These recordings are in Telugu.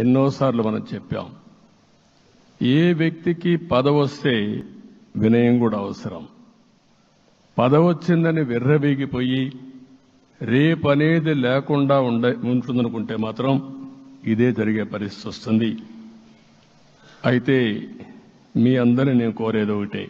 ఎన్నోసార్లు మనం చెప్పాం. ఏ వ్యక్తికి పదవి వస్తే వినయం కూడా అవసరం. పదవి వచ్చిందని విర్రవీగిపోయి రేపనేది లేకుండా ఉండ ఉంటుందనుకుంటే మాత్రం ఇదే జరిగే పరిస్థితి వస్తుంది. అయితే మీ అందరిని నేను కోరేది ఒకటే.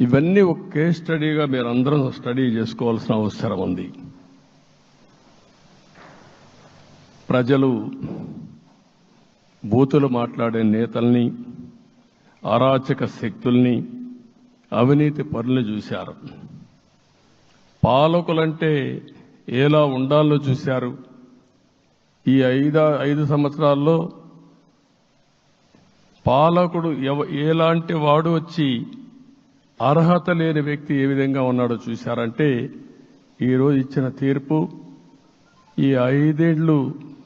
ఇవన్నీ ఒక కేస్ స్టడీగా మీరందరం స్టడీ చేసుకోవాల్సిన అవసరం ఉంది. ప్రజలు బూతులు మాట్లాడే నేతల్ని అరాచక శక్తుల్ని అవినీతి పనులు చూశారు. పాలకులంటే ఎలా ఉండాలో చూశారు. ఈ ఐదు ఐదు సంవత్సరాల్లో పాలకుడు ఎవ ఎలాంటి వాడు వచ్చి అర్హత లేని వ్యక్తి ఏ విధంగా ఉన్నాడో చూశారంటే ఈరోజు ఇచ్చిన తీర్పు ఈ ఐదేళ్ళు